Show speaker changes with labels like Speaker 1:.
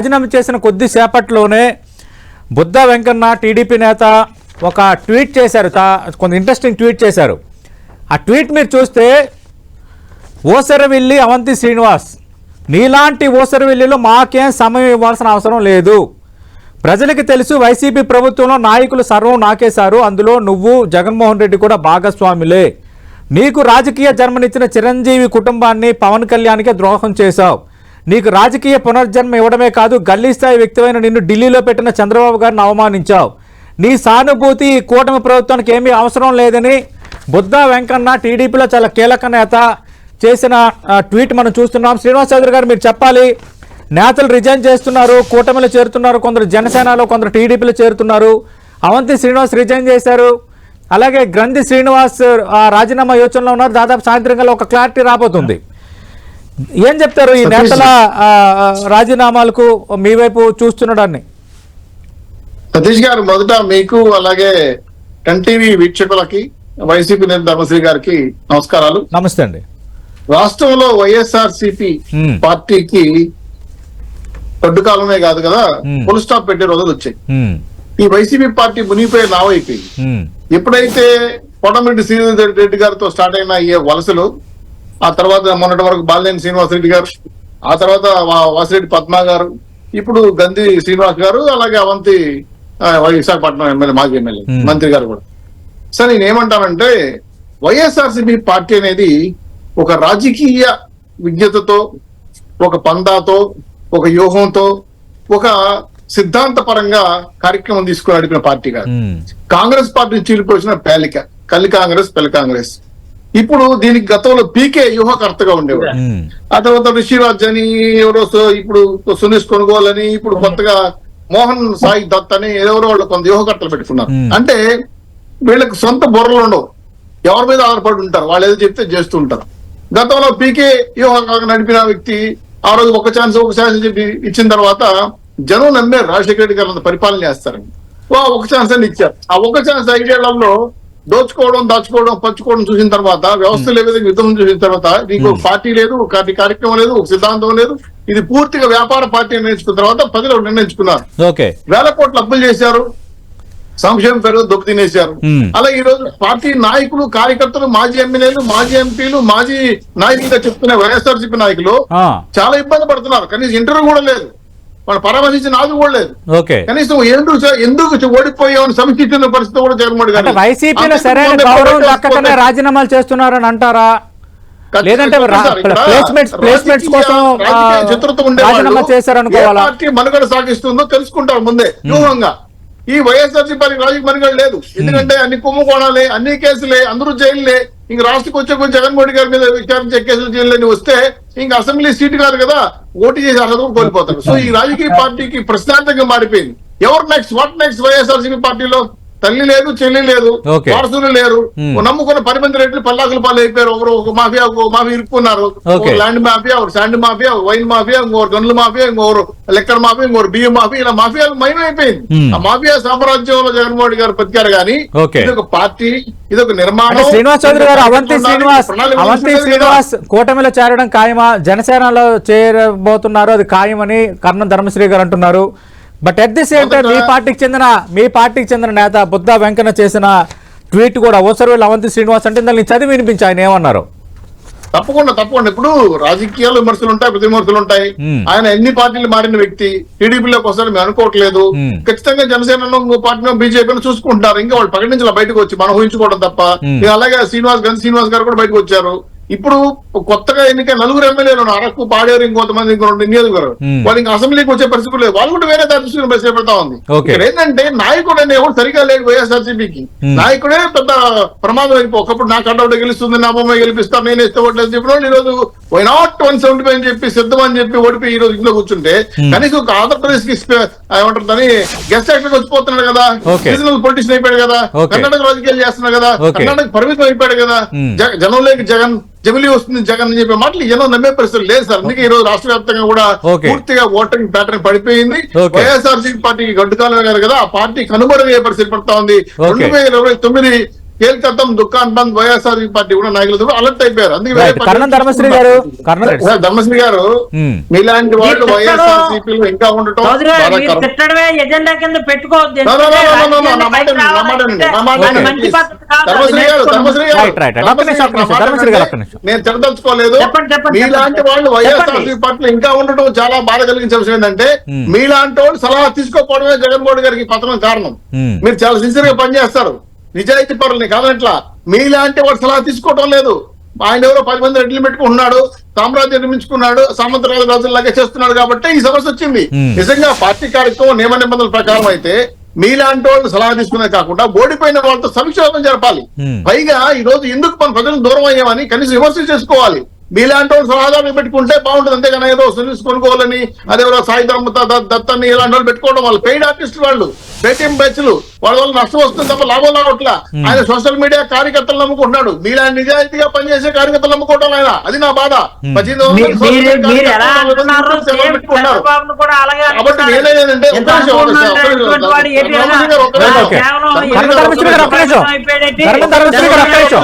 Speaker 1: రాజీనామా చేసిన కొద్దిసేపట్లోనే బుద్ధ వెంకన్న టీడీపీ నేత ఒక ట్వీట్ చేశారు. తా- కొంత ఇంట్రెస్టింగ్ ట్వీట్ చేశారు. ఆ ట్వీట్ మీరు చూస్తే ఓసరవిల్లి అవంతి శ్రీనివాస్ నీలాంటి ఓసరవిల్లిలో మాకేం సమయం ఇవ్వాల్సిన అవసరం లేదు. ప్రజలకి తెలుసు వైసీపీ ప్రభుత్వంలో నాయకులు సర్వం నాకేశారు. అందులో నువ్వు జగన్మోహన్ రెడ్డి కూడా భాగస్వాములే. నీకు రాజకీయ జన్మనిచ్చిన చిరంజీవి కుటుంబాన్ని పవన్ కళ్యాణ్కే ద్రోహం చేశావు. నీకు రాజకీయ పునర్జన్మ ఇవ్వడమే కాదు గల్లీ స్థాయి వ్యక్తివైన నిన్ను ఢిల్లీలో పెట్టిన చంద్రబాబు గారిని అవమానించావు. నీ సానుభూతి ఈ కూటమి ప్రభుత్వానికి ఏమీ అవసరం లేదని బుద్ధ వెంకన్న టీడీపీలో చాలా కీలక నేత చేసిన ట్వీట్ మనం చూస్తున్నాం. శ్రీనివాస్ చౌదరి గారు మీరు చెప్పాలి నేతలు రిజైన్ చేస్తున్నారు కూటమిలో చేరుతున్నారు కొందరు జనసేనలో కొందరు టీడీపీలో చేరుతున్నారు. అవంతి శ్రీనివాస్ రిజైన్ చేశారు. అలాగే గ్రంథి శ్రీనివాస్ ఆ, రాజీనామా యోచనలో ఉన్నారు. దాదాపు సాయంత్రం ఒక క్లారిటీ రాబోతుంది. ఏం చెప్తారు ఈ నేతల రాజీనామాలకు మీ వైపు చూస్తున్నాడాన్ని?
Speaker 2: సతీష్ గారు మొదట మీకు అలాగే టెన్ టీవీ వీక్షకులకి వైసీపీ నేత ధర్మశ్రీ గారికి నమస్కారాలు.
Speaker 1: నమస్తే అండి.
Speaker 2: రాష్ట్రంలో వైఎస్ఆర్ సిపి. పార్టీకి దొడ్డు కాలమే కాదు కదా. ఫుల్ స్టాప్ పెట్టే రోజులు వచ్చాయి. ఈ వైసీపీ పార్టీ మునిగిపోయి నావైపోయింది
Speaker 1: ఉమ్,
Speaker 2: ఎప్పుడైతే కోటమిరెడ్డి శ్రీధర్ రెడ్డి గారితో స్టార్ట్ అయిన ఈ వలసలు ఆ తర్వాత మొన్నటి వరకు బాలినేని శ్రీనివాస్ రెడ్డి గారు ఆ తర్వాత వా- వాసిరెడ్డి పద్మ గారు ఇప్పుడు గంధి శ్రీనివాస్ గారు అలాగే అవంతి విశాఖపట్నం ఎమ్మెల్యే మాజీ ఎమ్మెల్యే. మంత్రి గారు కూడా. సార్ నేను ఏమంటానంటే వైఎస్ఆర్సీపీ పార్టీ అనేది ఒక రాజకీయ విజ్ఞతతో ఒక పందాతో ఒక వ్యూహంతో ఒక సిద్ధాంత పరంగా కార్యక్రమం తీసుకుని నడిపిన పార్టీ కాదు. కాంగ్రెస్ పార్టీ చీలిపోసిన పేలిక కల్లి కాంగ్రెస్ పెళ్ళి కాంగ్రెస్. ఇప్పుడు దీనికి గతంలో పీకే వ్యూహకర్తగా ఉండేవాడు.
Speaker 1: ఉమ్,
Speaker 2: ఆ తర్వాత ఋషిరాజ్ అని ఎవరో సో- ఇప్పుడు సునీష్ కొనుగోలు అని ఇప్పుడు కొత్తగా మోహన్ సాయి దత్ అని ఎవరో వాళ్ళు కొంత వ్యూహకర్తలు పెట్టుకున్నారు.
Speaker 1: Hmm.
Speaker 2: అంటే వీళ్ళకి సొంత బుర్రలు ఉండవు. ఎవరి మీద ఆధారపడి ఉంటారు. వాళ్ళు ఏదో చెప్తే చేస్తూ ఉంటారు. గతంలో పీకే వ్యూహకర్తగా నడిపిన వ్యక్తి ఆ రోజు ఒక ఛాన్స్ ఒక ఛాన్స్ చెప్పి ఇచ్చిన తర్వాత జనం నమ్మారు రాజశేఖర రెడ్డి గారు అంత పరిపాలన చేస్తారని వా ఒక ఛాన్స్ అని ఇచ్చారు. ఆ ఒక ఛాన్స్ ఐదేళ్ళలో దోచుకోవడం దాచుకోవడం పంచుకోవడం చూసిన తర్వాత వ్యవస్థలు ఏ విధంగా యుద్ధం చూసిన తర్వాత నీకు ఒక పార్టీ లేదు ఒక కార్యక్రమం లేదు ఒక సిద్ధాంతం లేదు ఇది పూర్తిగా వ్యాపార పార్టీ నిర్ణయించుకున్న తర్వాత ప్రజలు నిర్ణయించుకున్నారు. వేల కోట్ల అప్పులు చేశారు సంక్షేమ పేరు దొబ్బు తినేశారు.
Speaker 1: Hmm.
Speaker 2: అలాగే ఈ రోజు పార్టీ నాయకులు కార్యకర్తలు మాజీ ఎమ్మెల్యేలు మాజీ ఎంపీలు మాజీ నాయకులుగా చెప్తున్న వైఎస్ఆర్సీపీ నాయకులు చాలా ఇబ్బంది పడుతున్నారు. కనీసం ఇంటర్వ్యూ కూడా లేదు. వాళ్ళు పరామర్శించిన నాదు కూడా లేదు.
Speaker 1: ఓకే.
Speaker 2: కనీసం ఎందుకు ఎందుకు ఓడిపోయామని సమీక్షించిన పరిస్థితి కూడా జగన్మోహన్ గారు
Speaker 1: వైసీపీలో సరైన గౌరవం దక్కకనే రాజీనామాలు చేస్తున్నారని అంటారా? లేదంటే రా- ప్లేస్మెంట్స్ ప్లేస్మెంట్స్ కోసం ఆ, రాజీనామా చేశారనుకోవాలా?
Speaker 2: మనుగడ సాగిస్తుందో తెలుసుకుంటారు ముందే వ్యూహంగా. ఈ వైఎస్ఆర్సీ పార్టీ రాజకీయ మనుగడ లేదు. ఎందుకంటే అన్ని కుంభకోణాలే అన్ని కేసులే అందరూ జైలులే. ఇంక రాష్ట్రకి వచ్చే కొంచెం జగన్మోహన్ గారి మీద విచారించే కేసులు జైలు వస్తే ఇంక అసెంబ్లీ సీట్ కాదు కదా ఓటు చేసి అర్హత కోల్పోతారు. సో ఈ రాజకీయ పార్టీకి ప్రశ్నార్థంగా మారిపోయింది. ఎవరు నెక్స్ట్ వాట్ నెక్స్ట్ వైఎస్ఆర్సీపీ పార్టీలో తల్లి లేదు చెల్లి లేదు. వారసులు లేరు. నమ్ముకున్న పది మంది రెడ్లు పల్లాకుల పాలు అయిపోయారు ఒకరు ఒక మాఫియా ఒక మాఫియా ఇరుక్కున్నారు. ఒక ల్యాండ్ మాఫియా ఒక శాండ్ మాఫియా ఒక వైన్ మాఫియా ఇంకొకరు గనుల మాఫియా ఇంకొకరు లెక్కర్ మాఫియా ఇంకొకరు బియ్యం మాఫియా ఇలా మాఫియాలు మయమైపోయింది
Speaker 1: Hmm.
Speaker 2: ఆ మాఫియా సామ్రాజ్యంలో జగన్మోహన్ గారు బతికారు కానీ. ఇది ఒక పార్టీ ఇది ఒక నిర్మాణం
Speaker 1: శ్రీనివాస్ చౌదరి గారు అవంతి శ్రీనివాస్ అవంతి. శ్రీనివాస్ కూటమిలో చేరడం ఖాయమా జనసేనలో చేరబోతున్నారు అది ఖాయమని కర్ణం ధర్మశ్రీ గారు అంటున్నారు but at the same time మీ పార్టీకి చెందిన మీ పార్టీకి చెందిన నేత బుద్ధ వెంకన్న చేసిన ట్వీట్ కూడా ఓసరవేలు అవంతి శ్రీనివాస్ అంటే దాన్ని చదివి వినిపించి ఆయన ఏమన్నారు?
Speaker 2: తప్పకుండా తప్పకుండా. ఇప్పుడు రాజకీయాలు విమర్శలు ఉంటాయి ప్రతి విమర్శలు ఉంటాయి.
Speaker 1: Hmm.
Speaker 2: ఆయన ఎన్ని పార్టీలు మారిన వ్యక్తి టీడీపీలోకి వస్తారని మేము అనుకోవట్లేదు.
Speaker 1: Hmm.
Speaker 2: ఖచ్చితంగా జనసేన పార్టీ బీజేపీని చూసుకుంటారు ఇంకా వాళ్ళు ప్రకటించాలి బయటకు వచ్చి మనం ఊహించుకోవడం తప్ప.
Speaker 1: Hmm.
Speaker 2: అలాగే శ్రీనివాస్ గంధి శ్రీనివాస్ గారు కూడా బయటకు వచ్చారు. ఇప్పుడు కొత్తగా ఎన్నిక నలుగురు ఎమ్మెల్యేలు అరకు పాడేరు ఇంకొంతమంది ఇంకో రెండు నియోజకవర్గం. వాళ్ళు ఇంకా అసెంబ్లీకి వచ్చే పరిస్థితి లేదు వాళ్ళు కూడా వేరే తీసుకుని పరిస్థితి పెడతా ఉంది. ఇక్కడ ఏంటంటే నాయకుడు అనేవాడు సరిగా లేడు వైఎస్ఆర్సీపీకి. నాయకుడే పెద్ద ప్రమాదం అయిపో ఒకప్పుడు నా కట్అవుట్ గెలుస్తుంది నా బొమ్మ గెలిపిస్తాను నేను ఇస్తే ఓట్లు అని చెప్పిన ఈ రోజు why not one seventy five అని చెప్పి సిద్ధం అని చెప్పి ఓడిపోయి ఈ రోజు ఇంట్లో కూర్చుంటే. కనీసం ఒక ఆంధ్రప్రదేశ్కి ఏమంటారు దాన్ని గెస్ట్ యాక్టర్ వచ్చిపోతున్నాడు కదా. రీజనల్ పొలిటీషియన్ అయిపోయాడు కదా. కర్ణాటక రాజకీయాలు చేస్తున్నాడు కదా. కర్ణాటక పరిమితం అయిపోయాడు కదా. జగ- జనంలోకి జగన్ జమిలి వస్తుంది జగన్ అని చెప్పే మాటలు జనం నమ్మే పరిస్థితి లేదు సార్ అందుకే ఈ రోజు రాష్ట్ర వ్యాప్తంగా కూడా. పూర్తిగా ఓటింగ్ ప్యాటర్న్ పడిపోయింది
Speaker 1: Okay.
Speaker 2: వైఎస్ఆర్సీ పార్టీకి గడ్డుకాలం గారు కదా ఆ పార్టీ కనుమరుగయ్యే పరిస్థితి పడతా ఉంది. రెండు వేల ఇరవై తొమ్మిది కేల్కత్తం దుకాన్ బంద్ వైఎస్ఆర్ పార్టీ కూడా నాయకులు అలర్ట్ అయిపోయారు. అందుకే
Speaker 1: ధర్మశ్రీ గారు
Speaker 2: ధర్మశ్రీ గారు. మీలాంటి వాళ్ళు వైఎస్ఆర్ సిపిలు ఇంకా ఉండటం. నేను
Speaker 3: చెప్పండి,
Speaker 2: మీలాంటి. వాళ్ళు వైఎస్ఆర్
Speaker 3: చెప్పండి.
Speaker 2: పట్ల ఇంకా ఉండటం చాలా బాధ కలిగించే విషయం ఏంటంటే. మీలాంటి వాళ్ళు సలహా తీసుకోకపోవడమే జగన్మోహన్ గారికి పతనం కారణం. మీరు చాలా సిన్సియర్గా పనిచేస్తారు. నిజాయితీ పరులని కాదనట్లా మీలాంటి వాడు సలహా తీసుకోవడం లేదు. ఆయన ఎవరో పది మంది రెడ్లు పెట్టుకుంటున్నాడు సామ్రాజ్యం నిర్మించుకున్నాడు సామంతరాజు రాజుల్లాగా చేస్తున్నాడు కాబట్టి ఈ సమస్య వచ్చింది. నిజంగా పార్టీ కార్యక్రమం నియమ నిబంధనల ప్రకారం అయితే మీలాంటి వాళ్ళు సలహా తీసుకునే కాకుండా ఓడిపోయిన వాళ్ళతో సంక్షోభం జరపాలి. పైగా ఈ రోజు ఎందుకు మన ప్రజలు దూరం అయ్యామని కనీసం విమర్శ చేసుకోవాలి. మీలాంటి వాళ్ళు సలహాదారులు పెట్టుకుంటే బాగుంటుంది. అంతేగాని ఏదో సునీల్స్ కొనుక్కోవాలని అదేవరో సాయి ధర్మ దత్తని ఇలాంటి వాళ్ళు పెట్టుకోవడం వాళ్ళు పెయిడ్ ఆర్టిస్ట్ వాళ్ళు. పేటిఎం బ్యాచ్లు వాళ్ళ వల్ల నష్టం వస్తుంది తప్ప లాభం రావట్లా. ఆయన సోషల్ మీడియా కార్యకర్తలు నమ్ముకుంటున్నాడు. మీలాంటి నిజాయితీగా పనిచేసే కార్యకర్తలు నమ్ముకోవడం ఆయన. అది నా బాధ. కాబట్టి ఒక్క నిమిషం.